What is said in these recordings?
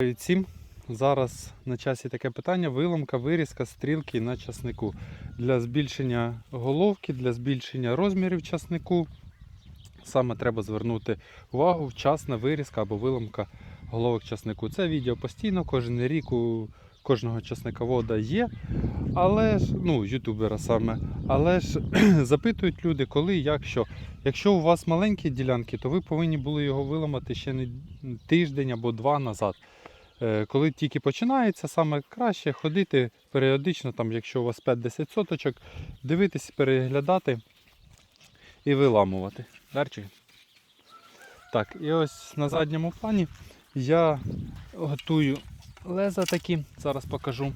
Привіт всім! Зараз на часі таке питання: виламка, вирізка, стрілки на часнику. Для збільшення головки, для збільшення розмірів часнику. Саме треба звернути увагу вчасна вирізка або виламка головок часнику. Це відео постійно, кожен рік у кожного часниковода є. Але ж, ну, ютубера саме, але ж запитують люди, коли, як, що. Якщо у вас маленькі ділянки, то ви повинні були його виламати ще не тиждень або два назад. Е, Коли тільки починається, саме краще ходити періодично, там, якщо у вас 5-10 соточок, дивитись, переглядати і виламувати. Дарчик? Так, і ось на задньому плані я готую леза такі, зараз покажу.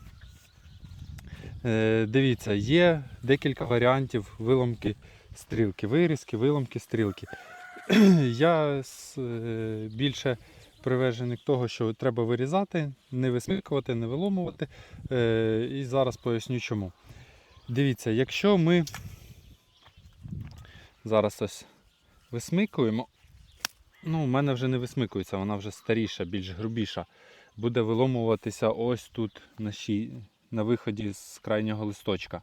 Е, Дивіться, є декілька варіантів виламки стрілки, вирізки, виламки стрілки. Я е, більше привержений того, що треба вирізати, не висмикувати, не виломувати. Е, І зараз поясню чому. Дивіться, якщо ми зараз ось висмикуємо, ну, у мене вже не висмикується, вона вже старіша, більш грубіша. Буде виломуватися ось тут на, щі- на виході з крайнього листочка.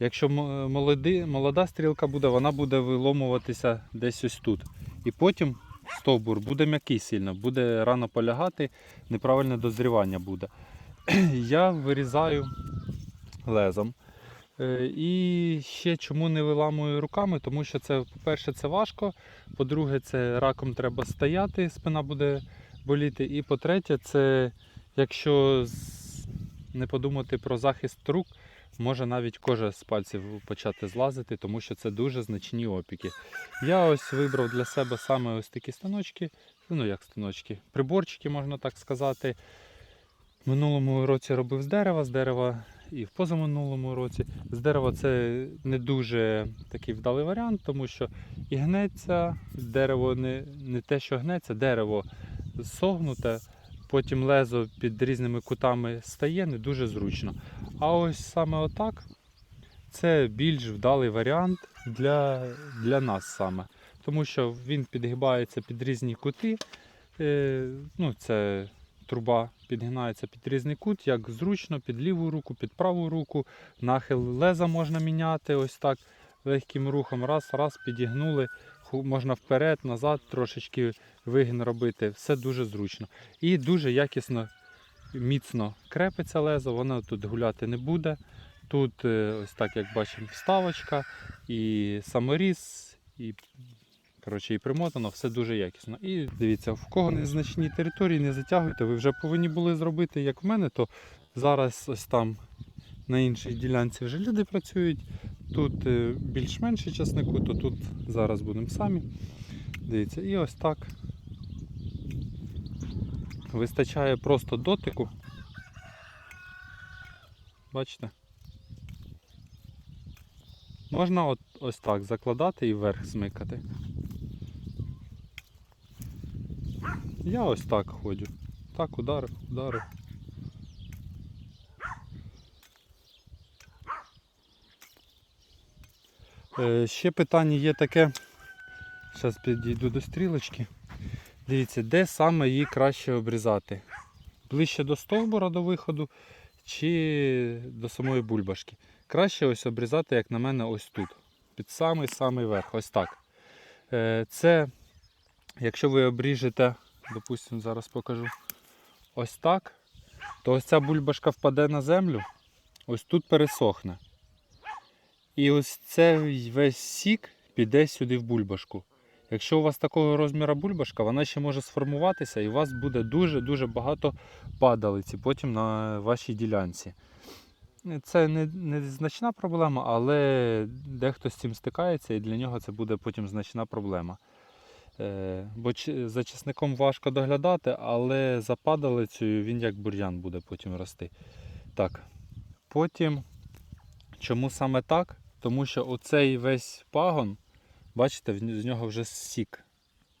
Якщо молоди, молода стрілка буде, вона буде виломуватися десь ось тут. І потім стовбур буде м'який сильно, буде рано полягати, неправильне дозрівання буде. Я вирізаю лезом. Е, І ще чому не виламую руками, тому що це, по-перше, це важко. По-друге, це раком треба стояти, спина буде боліти. І по-третє, це якщо не подумати про захист рук, може навіть кожа з пальців почати злазити, тому що це дуже значні опіки. Я ось вибрав для себе саме ось такі станочки, ну як станочки, приборчики, можна так сказати. Минулому році робив з дерева, з дерева і в позаминулому році. З дерева це не дуже такий вдалий варіант, тому що і гнеться, дерево не, не те, що гнеться, дерево согнуте, потім лезо під різними кутами стає, не дуже зручно. А ось саме отак це більш вдалий варіант для, для нас саме. Тому що він підгибається під різні кути. Е, ну, це труба підгинається під різний кут, як зручно, під ліву руку, під праву руку. Нахил леза можна міняти ось так легким рухом. Раз, раз, підігнули. Можна вперед, назад, трошечки вигін робити. Все дуже зручно. І дуже якісно, міцно крепиться лезо, воно тут гуляти не буде. Тут, е, ось так як бачимо, вставочка, і саморіз, і Коротше, і примотано, все дуже якісно. І дивіться, в кого незначні території не затягуйте, ви вже повинні були зробити, як в мене, то зараз ось там на іншій ділянці вже люди працюють. Тут е, більш-менше часнику, то тут зараз будемо самі. Дивіться, і ось так. Вистачає просто дотику. Бачите? Можна от, ось так закладати і вверх смикати. Я ось так ходжу. Так ударив, ударив. Ще питання є таке. Зараз підійду до стрілочки. Дивіться, де саме її краще обрізати? Ближче до стовбура до виходу чи до самої бульбашки. Краще ось обрізати, як на мене, ось тут. Під самий-самий верх. Ось так. Е, Це, якщо ви обріжете, допустимо, зараз покажу ось так, то ось ця бульбашка впаде на землю, ось тут пересохне. І ось цей весь сік піде сюди в бульбашку. Якщо у вас такого розміру бульбашка, вона ще може сформуватися і у вас буде дуже-дуже багато падалиці потім на вашій ділянці. Це не, не значна проблема, але дехто з цим стикається і для нього це буде потім значна проблема. Е, бо за часником важко доглядати, але за падалицею він як бур'ян буде потім рости. Так. Потім, чому саме так? Тому що оцей весь пагон, бачите, з нього вже сік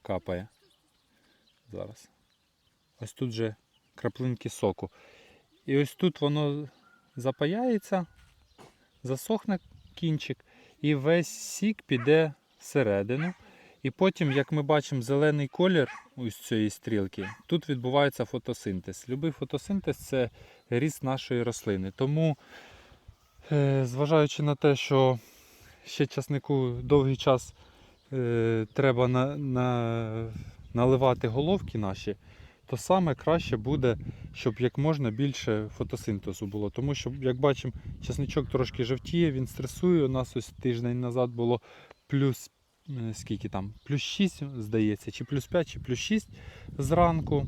капає. Зараз. Ось тут же краплинки соку. І ось тут воно запаяється, засохне кінчик, і весь сік піде всередину. І потім, як ми бачимо, зелений колір ось цієї стрілки, тут відбувається фотосинтез. Любий фотосинтез це ріст нашої рослини. Тому, зважаючи на те, що ще часнику довгий час е, треба на, на, наливати головки наші, то саме краще буде, щоб як можна більше фотосинтезу було. Тому що, як бачимо, часничок трошки жовтіє, він стресує. У нас ось тиждень назад було плюс е, скільки там, плюс 6, здається, чи плюс 5, чи плюс 6 зранку.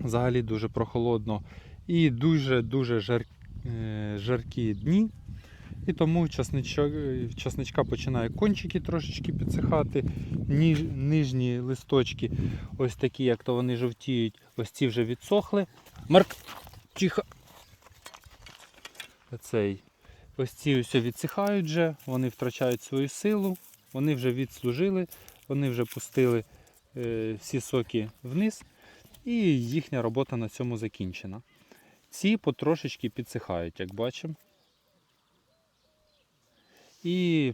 Взагалі дуже прохолодно. І дуже-дуже жар, е, жаркі дні. І тому е, часничка починає кончики трошечки підсихати, ніж, нижні листочки, ось такі, як то вони жовтіють, ось ці вже відсохли. Марк, тихо. Цей. Ось ці ось відсихають вже, вони втрачають свою силу, вони вже відслужили, вони вже пустили е, всі соки вниз, і їхня робота на цьому закінчена. Ці потрошечки підсихають, як бачимо. І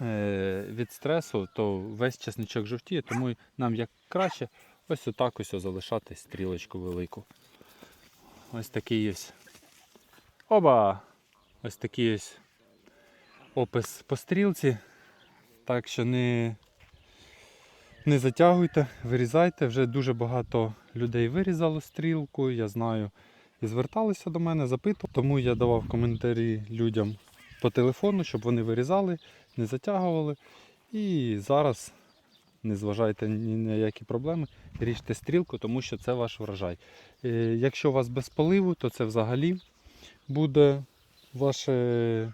е, від стресу то весь часничок жовтіє, тому нам як краще ось отак ось залишати стрілочку велику. Ось такий ось. Оба! Ось такий ось опис по стрілці. Так що не, не затягуйте, вирізайте. Вже дуже багато людей вирізало стрілку, я знаю, і зверталися до мене, запитували. Тому я давав коментарі людям по телефону, щоб вони вирізали, не затягували. І зараз не зважайте ні на які проблеми, ріжте стрілку, тому що це ваш врожай. Е, Якщо у вас без поливу, то це взагалі буде ваше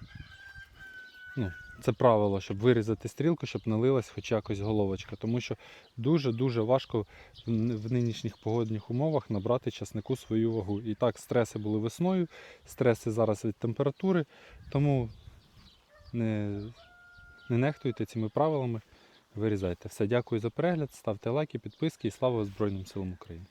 це правило, щоб вирізати стрілку, щоб налилась хоч якось головочка. Тому що дуже-дуже важко в нинішніх погодних умовах набрати часнику свою вагу. І так, стреси були весною, стреси зараз від температури, тому не, не нехтуйте цими правилами, вирізайте. Все, дякую за перегляд, ставте лайки, підписки і слава Збройним силам України.